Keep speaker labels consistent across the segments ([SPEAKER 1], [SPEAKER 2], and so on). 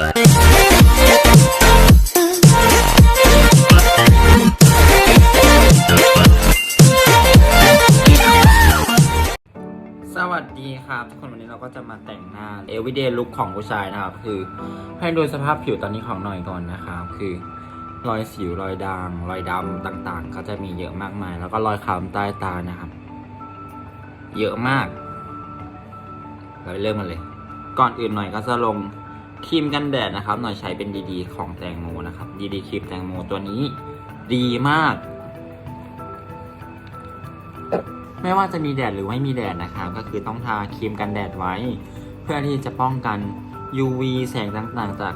[SPEAKER 1] สวัสดีครับทุกคนวันนี้เราก็จะมาแต่งหน้า everyday look ของผู้ชายนะครับ คือให้ดูสภาพผิวตอนนี้ของหน่อยก่อนนะครับคือรอยสิวรอยด่างรอยดำต่างๆ ก็จะมีเยอะมากมาย แล้วก็รอยคล้ำใต้ตานะครับ เยอะมาก เราเริ่มกันเลย ก่อนอื่นหน่อยก็จะลง ครีมกันแดดนะครับ หน่อยใช้เป็นดีๆ ของแตงโมนะครับ ดีๆครีมแตงโมตัวนี้ ดีมาก ไม่ว่าจะมีแดดหรือไม่มีแดดนะครับ ก็คือต้องทาครีมกันแดดไว้ เพื่อที่จะป้องกัน UV แสงต่างๆ จาก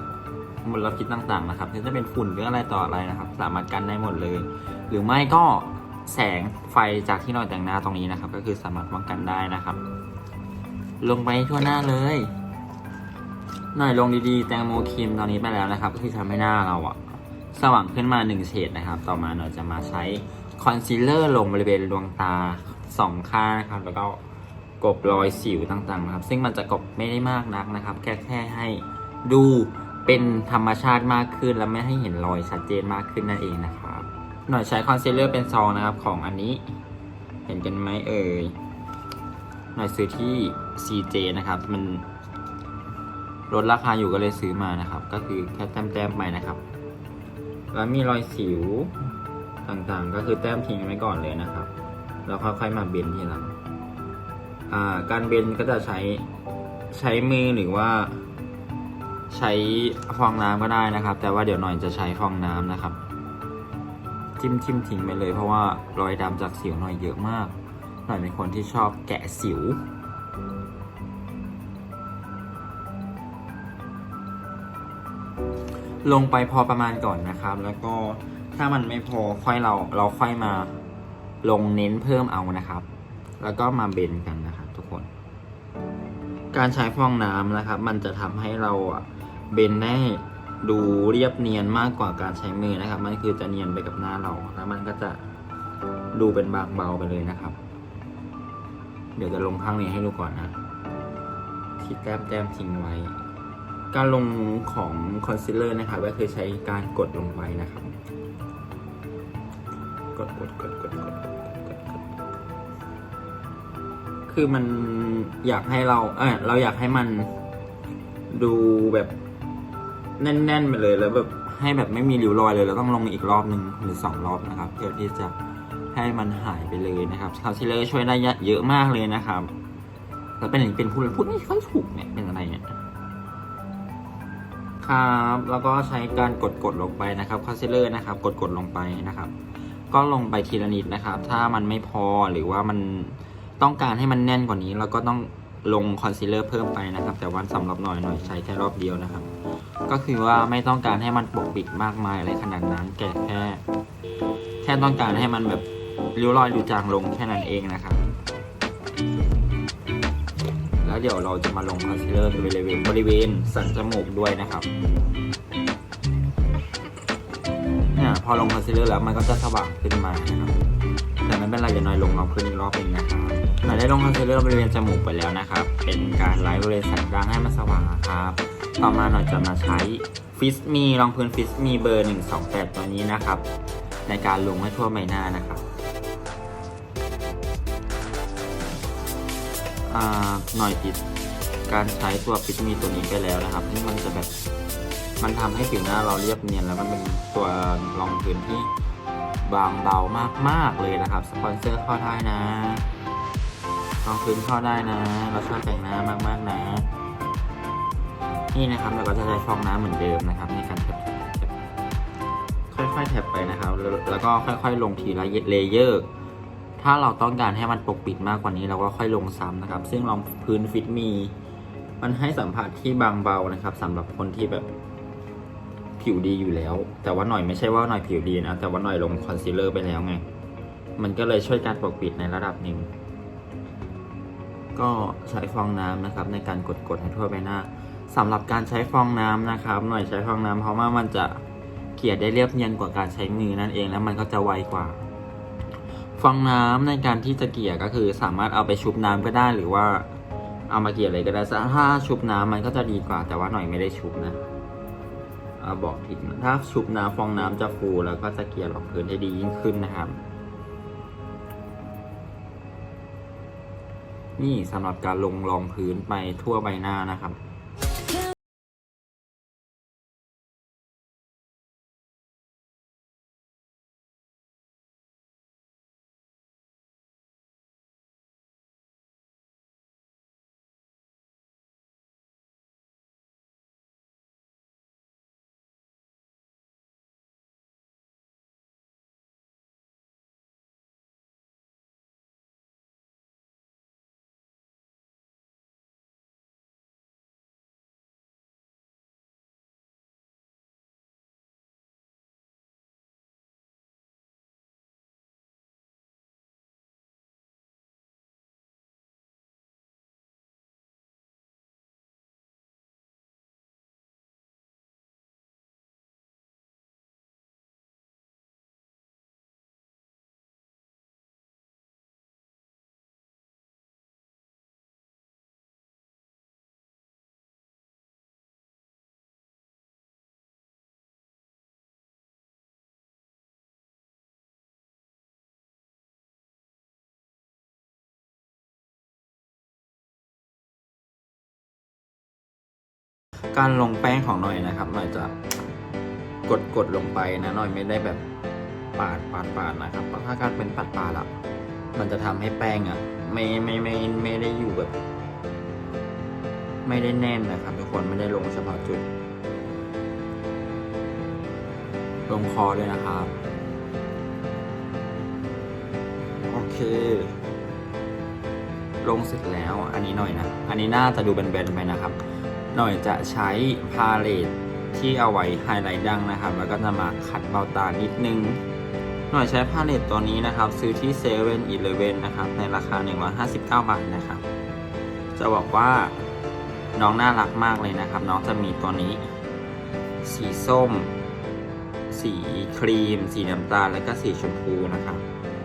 [SPEAKER 1] มลพิษต่างๆนะครับจะเป็นฝุ่นหรืออะไรต่ออะไรนะครับ สามารถกันได้หมดเลย หรือไม่ก็แสงไฟจากที่เราแต่งหน้าตรงนี้นะครับ ก็คือสามารถป้องกันได้นะครับ ลงไปทั่วหน้าเลย หน่อยลงดีๆ แตงโมครีมตอนนี้ไปแล้วนะครับก็คือทำให้หน้าเราอะสว่างขึ้นมาหนึ่งเฉดนะครับ ต่อมาหน่อยจะมาใช้คอนซีลเลอร์ลงบริเวณดวงตาสองข้างนะครับ แล้วก็กบรอยสิวต่างๆนะครับ ซึ่งมันจะกบไม่ได้มากนักนะครับ แค่แค่ให้ดูเป็นธรรมชาติมากขึ้น และไม่ให้เห็นรอยชัดเจนมากขึ้นนั่นเองนะครับ หน่อยใช้คอนซีลเลอร์เป็นซองนะครับของอันนี้ เห็นกันไหมเอ่ยหน่อยซื้อที่ CJ นะครับมัน ลดราคาอยู่ก็เลยซื้อมานะครับ ก็คือแค่แต้มๆไปนะครับ แล้วมีรอยสิวต่างๆ ก็คือแต้มทิ้งไว้ก่อนเลยนะครับแล้วค่อยๆมาเบนทีหลังการเบนก็จะใช้ใช้มือหรือว่า ใช้ฟองน้ำก็ได้นะครับ แต่ว่าเดี๋ยวหน่อยจะใช้ฟองน้ำนะครับ จิ้มจิ้มทิ้งไปเลยเพราะว่ารอยดำจากสิวหน่อยเยอะมาก หน่อยเป็นคนที่ชอบแกะสิว ลงไปพอประมาณก่อนนะครับ แล้วก็ถ้ามันไม่พอค่อยเราเราค่อยมาลงเน้นเพิ่มเอานะครับ แล้วก็มาเบนกันนะครับทุกคน การใช้ฟองน้ำนะครับ มันจะทำให้เราอะเบนได้ดูเรียบเนียนมากกว่าการใช้มือนะครับ มันคือจะเนียนไปกับหน้าเรา แล้วมันก็จะดูเป็นบางเบาไปเลยนะครับ เดี๋ยวจะลงข้างนี้ให้ดูก่อนนะที่แต้มแต้มทิ้งไว้ การลงของคอนซีลเลอร์นะครับก็คือใช้การกดลงไปนะครับ กดกดกดกดกดคือมันอยากให้เรา เออเราอยากให้มันดูแบบแน่นๆไปเลยแล้วแบบให้แบบไม่มีริ้วรอยเลย เราต้องลงอีกรอบหนึ่งหรือสองรอบนะครับเพื่อที่จะให้มันหายไปเลยนะครับคอนซีลเลอร์ช่วยได้เยอะมากเลยนะครับแล้วเป็นอย่างเป็นพูดเพูดนี่ค่อยถูกเนี่ยเป็นอะไร ครับ แล้วก็ใช้การกดกดลงไปนะครับคอนซีลเลอร์นะครับ กดกดลงไปนะครับ ก็ลงไปทีละนิดนะครับ ถ้ามันไม่พอหรือว่ามันต้องการให้มันแน่นกว่านี้เราก็ต้องลงคอนซีลเลอร์เพิ่มไปนะครับ แต่ว่าสำหรับหน่อยหน่อยใช้แค่รอบเดียวนะครับ ก็คือว่าไม่ต้องการให้มันปกปิดมากมายอะไรขนาดนั้นแค่แค่ แค่ต้องการให้มันแบบริ้วรอยดูจางลงแค่นั้นเองนะครับ แล้วเดี๋ยวเราจะมาลงคอนซีลเลอร์บริเวณบริเวณสันจมูกด้วยนะครับเนี่ยพอลงคอนซีลเลอร์แล้วมันก็จะสว่างขึ้นมานะครับแต่ไม่เป็นไรเดี๋ยวน้อยลงรอบขึ้นรอบหนึงนะครับหน่อยได้ลงคอนซีลเลอร์บริเวณจมูกไปแล้วนะครับ เป็นการไลท์บริเวณสันกลางให้มันสว่างนะครับ ต่อมาหน่อยจะมาใช้ฟิสมีรองพื้นฟิสมีเบอร์ 128 ตัวนี้นะครับ ในการลงให้ทั่วใบหน้านะครับ หน่อยติดการใช้ตัวฟิตมีตัวนี้ไปแล้วนะครับที่มันจะแบบมันทำให้ผิวหน้าเราเรียบเนียนแล้วมันเป็นตัวรองพื้นที่บางเบามากๆเลยนะครับสปอนเซอร์เข้าได้นะรองพื้นเข้าได้นะ เราชอบแต่งหน้ามากๆนะ นี่นะครับเราก็จะใช้ฟองน้ำเหมือนเดิมนะครับในการแทบค่อยๆแทบไปนะครับ แล้วก็ค่อย ๆ ลงทีละเลเยอร์ ถ้าเราต้องการให้มันปกปิดมากกว่านี้เราก็ค่อยลงซ้ำนะครับ ซึ่งรองพื้นฟิตมี มันให้สัมผัสที่บางเบานะครับสำหรับคนที่แบบผิวดีอยู่แล้ว แต่ว่าหน่อยไม่ใช่ว่าหน่อยผิวดีนะแต่ว่าหน่อยลงคอนซีลเลอร์ไปแล้วไง มันก็เลยช่วยการปกปิดในระดับหนึ่งก็ใช้ฟองน้ำนะครับ ในการกดๆให้ทั่วใบหน้าสำหรับการใช้ฟองน้ำนะครับ หน่อยใช้ฟองน้ำเพราะว่ามันจะเกลี่ยได้เรียบเนียนกว่าการใช้มือนั่นเอง แล้วมันก็จะไวกว่า ฟองน้ำในการที่จะเกี่ยก็คือสามารถเอาไปชุบน้ำก็ได้หรือว่าเอามาเกี่ยอะไรก็ได้ถ้าชุบน้ำมันก็จะดีกว่า แต่ว่าหน่อยไม่ได้ชุบนะอ่าบอกทิศถ้าชุบน้ำฟองน้ำจะฟูแล้วก็จะเกี่ยรองพื้นได้ดียิ่งขึ้นนะครับ นี่สำหรับการลงรองพื้นไปทั่วใบหน้านะครับ การลงแป้งของหน่อยนะครับ หน่อยจะกดกดลงไปนะหน่อยไม่ได้แบบปาดปาดปาดนะครับเพราะถ้าการเป็นปาดปาดอะมันจะทำให้แป้งอะไม่ไม่ไม่ไม่ได้อยู่แบบ ไม่ได้แน่นนะครับ ทุกคนไม่ได้ลงเฉพาะจุด ลงคอเลยนะครับ โอเค ลงเสร็จแล้วอันนี้หน่อยนะ อันนี้น่าจะดูแบนๆไปนะครับ หน่อยจะใช้พาเลตที่เอาไว้ไฮไลท์ดังนะครับ แล้วก็จะมาขัดเบาตานิดนึง หน่อยใช้พาเลตตัวนี้นะครับ ซื้อที่เซเว่นอีเลเว่นนะครับ ในราคา 159 บาทนะครับ จะบอกว่าน้องน่ารักมากเลยนะครับ น้องจะมีตัวนี้ สีส้ม สีครีม สีน้ำตาล แล้วก็สีชมพูนะครับ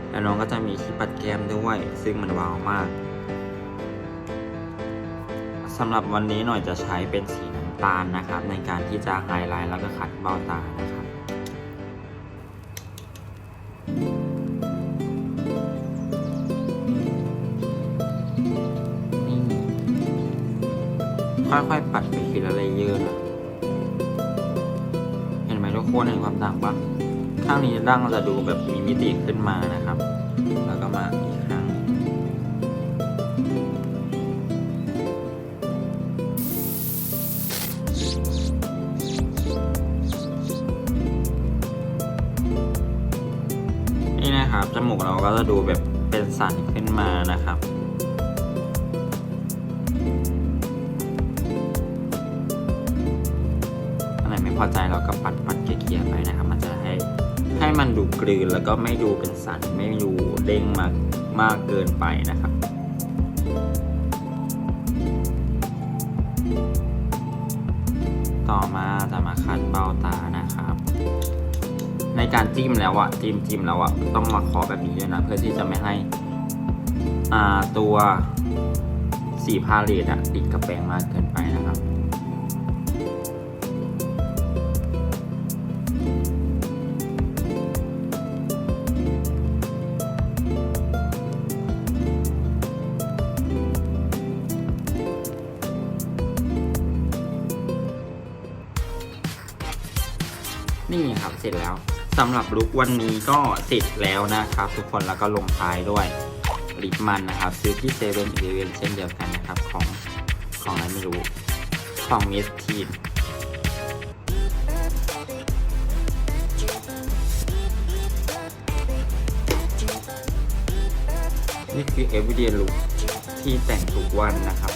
[SPEAKER 1] แล้วน้องก็จะมีที่ปัดแก้มด้วย ซึ่งมันว้าวมาก สำหรับวันนี้หน่อยจะใช้เป็นสีน้ำตาลนะครับ ในการที่จะไฮไลท์แล้วก็ขัดเบ้าตานะครับนี่ค่อยๆ ปัดไปทีละเลเยอร์นะเห็นไหมทุกคนเห็นความต่างปะข้างนี้ดั้งจะดูแบบมีมิติขึ้นมานะครับ นะครับ จมูกเราก็จะดูแบบเป็นสันขึ้นมานะครับอันไหนไม่พอใจเราก็ปัดปัดเกลี่ยไปนะครับ มันจะให้ให้มันดูกลืนแล้วก็ไม่ดูเป็นสันไม่ดูเด้งมากมากเกินไปนะครับต่อมาจะมาคัดเบ้าตานะ ในการจิ้มแล้วอะจิ้มจิ้มแล้วอะต้องมาเคาะแบบนี้ด้วยนะ เพื่อที่จะไม่ให้อ่าตัวสีพาเลตอะติดกับแป้งมากเกินไปนะครับนี่ครับเสร็จแล้ว สำหรับลุกวันนี้ก็เสร็จแล้วนะครับ ทุกคนแล้วก็ลงท้ายด้วยลิปมันนะครับ ซื้อที่เซเว่นอีเลเวนเช่นเดียวกันนะครับ ของของอะไรไม่รู้ของมิสทีนนี่คือ everyday look ที่แต่งทุกวันนะครับ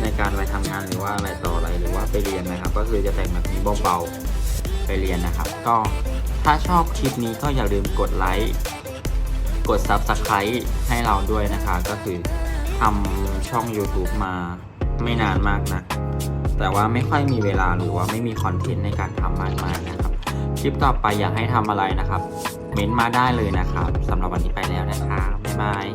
[SPEAKER 1] ในการไปทำงานหรือว่าอะไรต่ออะไรหรือว่าไปเรียนนะครับ ก็คือจะแต่งแบบนี้เบาๆไปเรียนนะครับ ก็ ถ้าชอบคลิปนี้ก็อย่าลืมกดไลค์ กด Subscribe ให้เราด้วยนะคะ ก็คือทำช่อง YouTube มาไม่นานมากนะ แต่ว่าไม่ค่อยมีเวลาหรือว่าไม่มีคอนเทนต์ในการทำมากมายนะครับ คลิปต่อไปอยากให้ทำอะไรนะครับ เม้นมาได้เลยนะครับสำหรับวันนี้ไปแล้วนะครับบ๊ายบาย